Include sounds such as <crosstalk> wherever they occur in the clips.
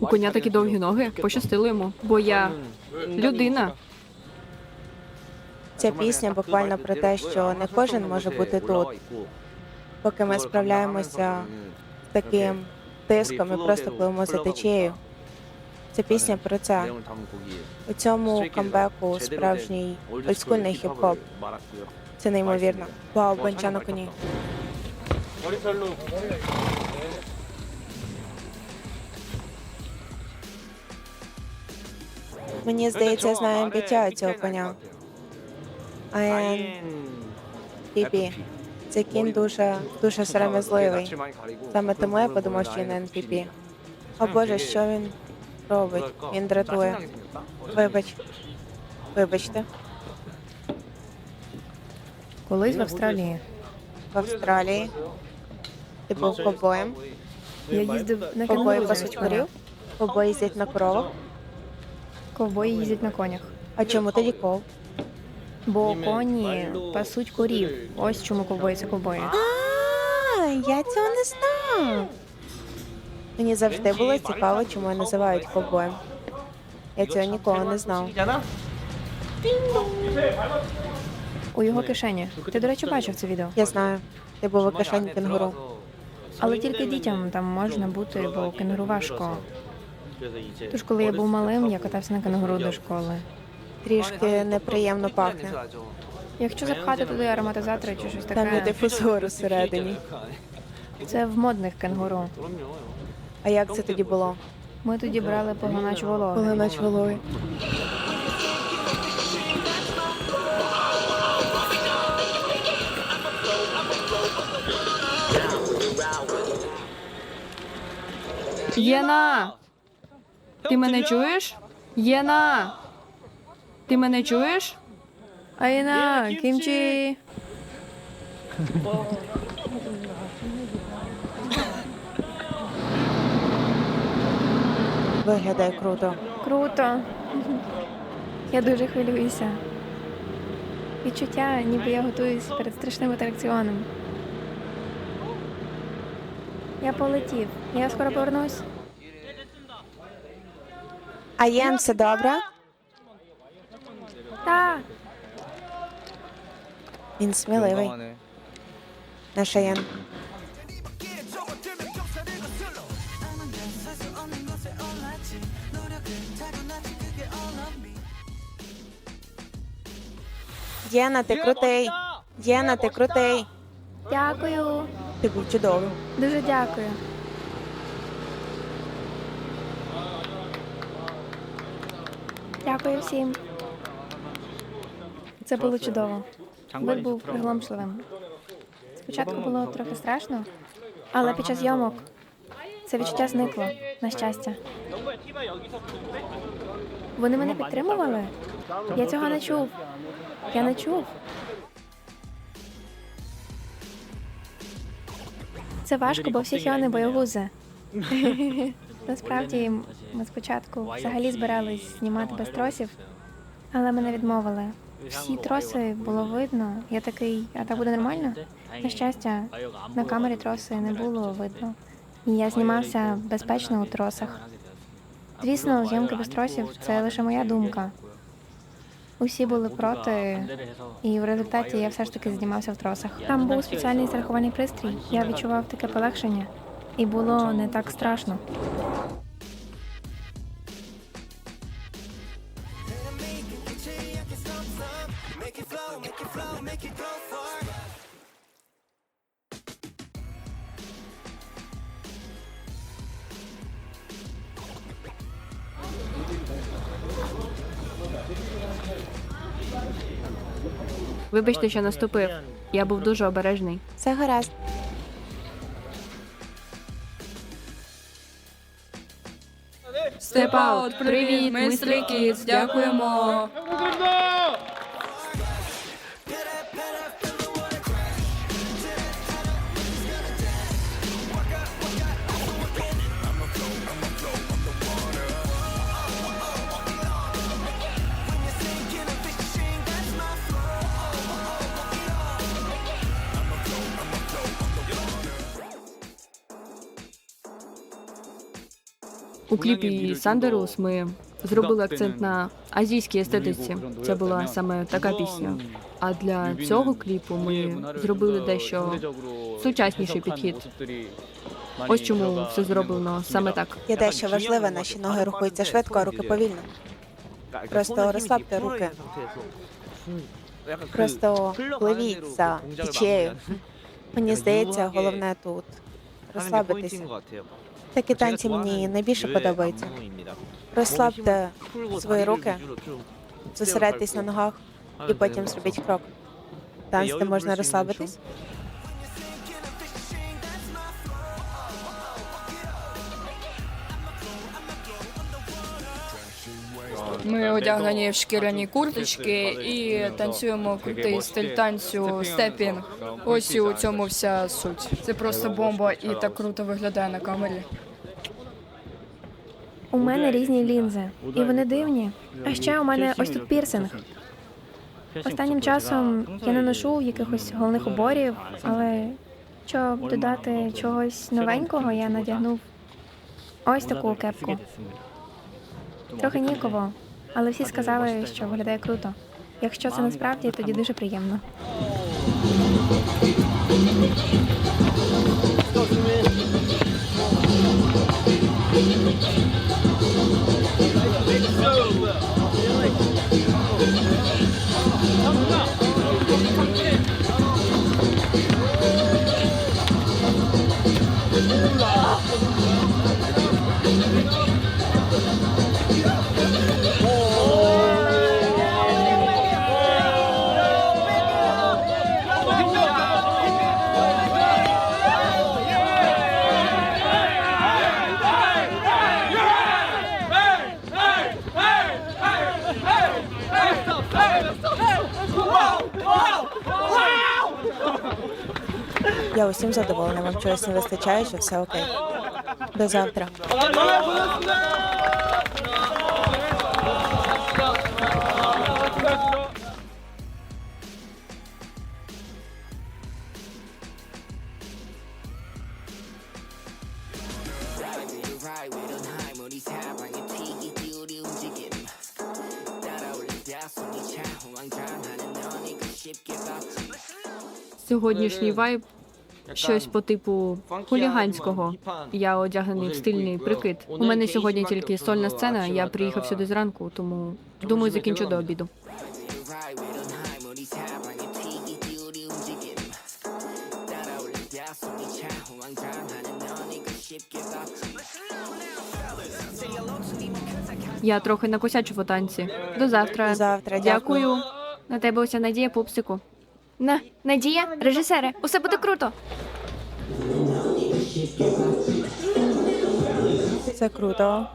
У коня такі довгі ноги. Пощастило йому, бо я людина. Ця пісня буквально про те, що не кожен може бути тут. Поки ми справляємося з таким тиском і просто пливемо за течією. Ця пісня про це. У цьому камбеку справжній олдскульний хіп-хоп. Це неймовірно. Вау, бонча на коні. Мені здається, я знаю ім'я цього коня. Айн Піпі. Цей кінь дуже дуже сором'язливий. Саме тому я подумав, що він НПП. О Боже, що він робить? Він дратує. Вибач. Вибачте. Колись в Австралії В Австралії. Ти був ковбоєм. я їздив на Ковбої кенгуру пасуть корів. Ковбої їздять на коровах. Ковбої їздять на конях. А чому тоді ков? Бо коні пасуть корів. Ось чому ковбої це ковбої. А, я цього не знав. Мені завжди було цікаво, чому її називають ковбоєм. Я цього ніколи не знав. У його кишені. Ти, до речі, бачив це відео. Я знаю. Ти був у кишені кенгуру. Але тільки дітям там можна бути, бо кенгуру важко. Тож, коли я був малим, я катався на кенгуру до школи. Трішки неприємно пахне. Якщо запхати туди ароматизатори чи щось Там є таке, дифузор всередині. це в модних кенгуру. А як це тоді було? Ми тоді брали поглинач вологи. Коли наче вологи. Єна! Ти мене чуєш? Єна! Ти мене чуєш? Айна, кімчі! Виглядає круто. Круто. Я дуже хвилююся. Відчуття, ніби я готуюсь перед страшним атракціоном. Я полетів. Я скоро повернусь. А Єн, все добре? Так. Він сміливий. Наша Єн. Єна, ти крутий. Єна, ти крутий. Дякую. Ти був чудовий. Дуже дякую. Дякую всім. Це було чудово. Вид був приголомшливим. Спочатку було трохи страшно, але під час зйомок це відчуття зникло, на щастя. Вони мене підтримували? Я цього не чув. Я не чув. Це важко, бо всі хіони боягузи. <laughs> Насправді, ми спочатку взагалі збирались знімати без тросів, але мене відмовили. Всі троси було видно. Я такий, а так буде нормально? На щастя, на камері троси не було видно. І я знімався безпечно у тросах. Звісно, зйомки без тросів це лише моя думка. Усі були проти, і в результаті я все ж таки знімався в тросах. Там був спеціальний страхувальний пристрій. Я відчував таке полегшення, і було не так страшно. Вибачте, що наступив. Я був дуже обережний. Все гаразд. Степ аут, привіт, ми Stray дякуємо. У кліпі Сандерус ми зробили акцент на азійській естетиці. Це була саме така пісня. А для цього кліпу ми зробили дещо сучасніший підхід. Ось чому все зроблено саме так. Є дещо важливе, наші ноги рухаються швидко, а руки повільно. Просто розслабте руки. Просто пливіть за течією. Мені здається, головне тут розслабитися. Такі танці мені найбільше подобаються. Розслабте свої руки, зосередьтесь на ногах і потім зробіть крок. Танц, можна розслабитись. Ми одягнені в шкіряні курточки і танцюємо крутий стиль танцю степінг. Ось і у цьому вся суть. Це просто бомба і так круто виглядає на камері. У мене різні лінзи, і вони дивні. А ще у мене ось тут пірсинг. Останнім часом я не ношу якихось головних уборів, але щоб додати чогось новенького, я надягнув ось таку кепку. Трохи ніяково, але всі сказали, що виглядає круто. Якщо це насправді, тоді дуже приємно. Я усім задоволена, вам чогось не вистачає, що все окей. До завтра. Сьогоднішній вайб щось по типу хуліганського. Я одягнений в стильний прикид. У мене сьогодні тільки сольна сцена. Я приїхав сюди зранку, тому думаю, закінчу до обіду. Я трохи накосячу у танці. До завтра. До завтра, дякую. Дякую. На тебе уся надія, пупсику. На, Надія, режисере, усе буде круто. Це круто.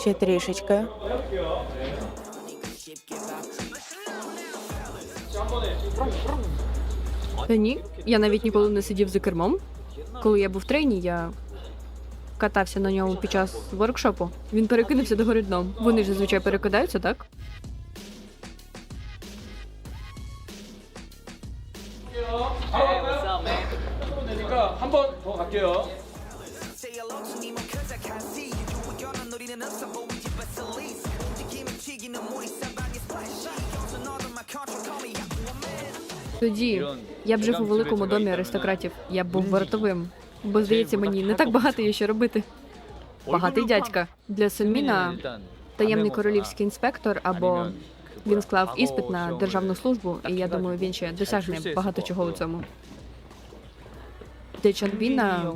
Ще трішечки. Та ні, я навіть ніколи не сидів за кермом. Коли я був в трейні, я катався на ньому під час воркшопу. Він перекинувся догори дном. Вони ж зазвичай перекидаються, так? 방에 splash. Goes another my control, call me Aquaman. Тоді я б жив у великому домі аристократів. Я б був вартовим. Бо здається, мені не так багато є що робити. Багатий дядька для Сельміна таємний королівський інспектор або він склав іспит на державну службу, і я думаю, він ще досягне багато чого у цьому. Для Чанбіна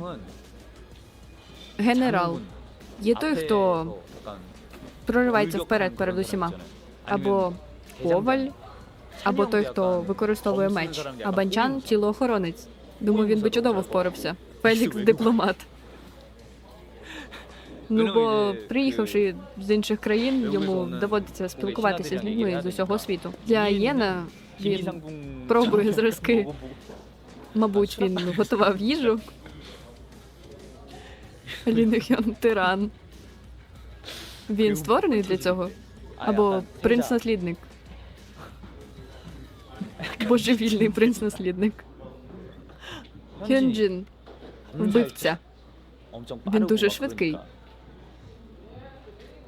генерал. Є той, хто проривається вперед перед усіма, або коваль, або той, хто використовує меч, а банчан тілоохоронець. Думаю, він би чудово впорався. Фелікс дипломат. Ну бо приїхавши з інших країн, йому доводиться спілкуватися з людьми з усього світу. Для Єна він пробує зразки. Мабуть, він готував їжу. Лінихьон <laughs> тиран. Він створений для цього? Або принц-наслідник? Божевільний принц-наслідник. Хьонджин. Вбивця. Він дуже швидкий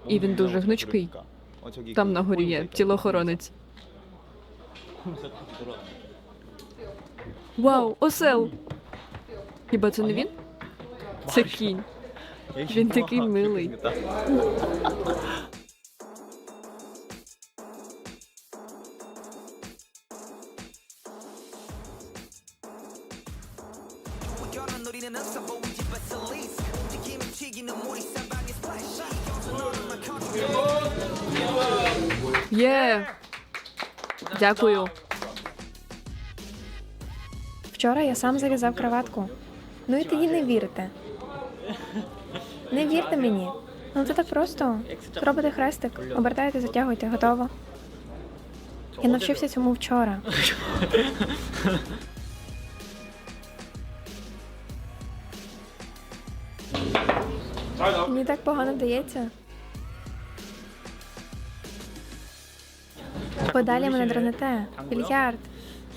і він дуже гнучкий. Там на горі є тілохоронець. Вау, осел! Хіба це не він? Це кінь. Він такий милий. Yarın nurine nasıl boğucu basılıyız Dikimi çiğini murisa Є! Дякую. Вчора я сам зав'язав краватку. Ну і тоді не вірите. Не вірте мені. Ну це так просто. Робите хрестик, обертаєте, затягуєте, готово. Я навчився цьому вчора. Мені так погано Подалі мене драните. Більярд.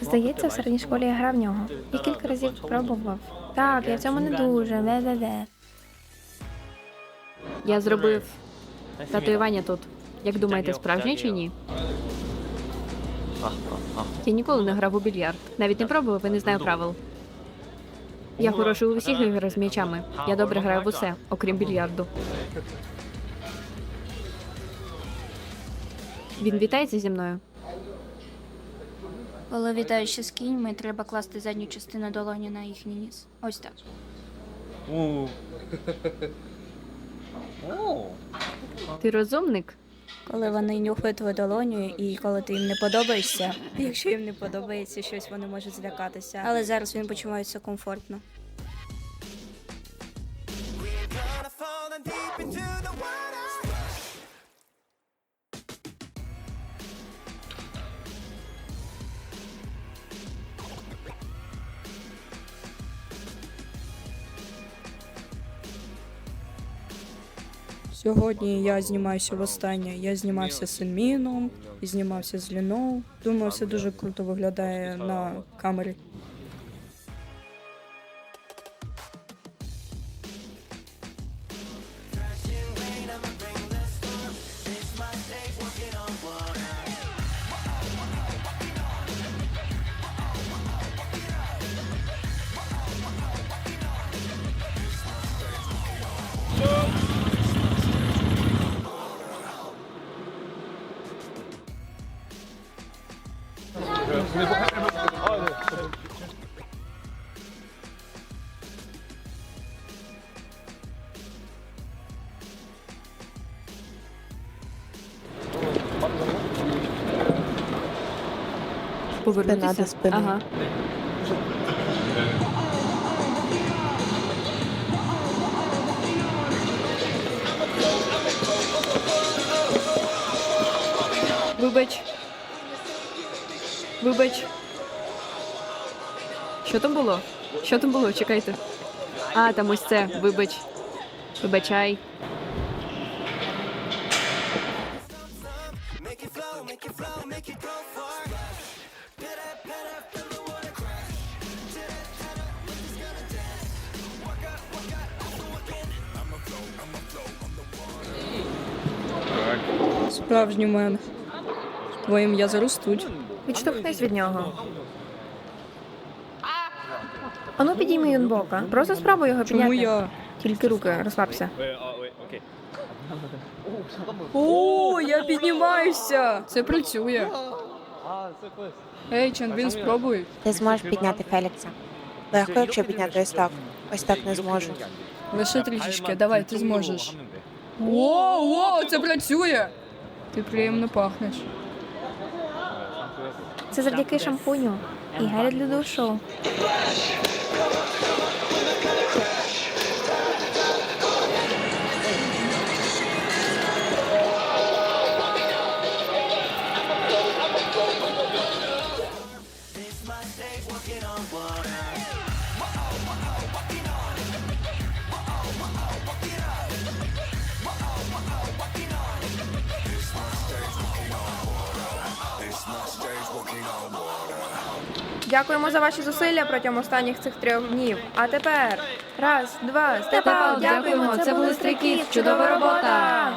Здається, в середній школі я грав в нього. І кілька разів пробував. Так, я в цьому не дуже. Де-де-де. Я зробив татуювання тут. Як думаєте, справжнє чи ні? Я ніколи не грав у більярд. Навіть не пробував і не знаю правил. Я хороший у всіх іграх з м'ячами. Я добре граю в усе, окрім більярду. Він вітається зі мною. Коли вітаючи з кіньми, треба класти задню частину долоні на їхній ніс. Ось так. Ти розумник? Коли вони нюхають твою долоню, і коли ти їм не подобаєшся, якщо їм не подобається щось, вони можуть злякатися. Але зараз він почувається комфортно. Gonna fall deep into the water Сьогодні я знімаюся востаннє. Я знімався з Інміном, знімався з Ліноу. Думаю, все дуже круто виглядає на камері. Повернутися? До спини. Ага. Вибач. Вибач. Що там було? Що там було? Чекайте. А, там ось це. Вибач. Вибачай. Справжній мен. Твої м'язи ростуть. Відштовхнись від нього. Ану підійми юнбока. Просто спробуй його підняти. Чому я? Тільки руки, розслабся. О, я піднімаюся! Це працює. Ей, Чанбін, спробуй. Ти зможеш підняти Фелікса. Легко, якщо підняти ось так. Ось так не зможу. Лише трішечки, давай, ти зможеш. О, о, це працює! Ти приємно пахнеш. Це завдяки шампуню і гелю для душу. Дякуємо за ваші зусилля протягом останніх цих трьох днів. А тепер Раз, два, Степал, дякуємо, це були стріки. Чудова робота!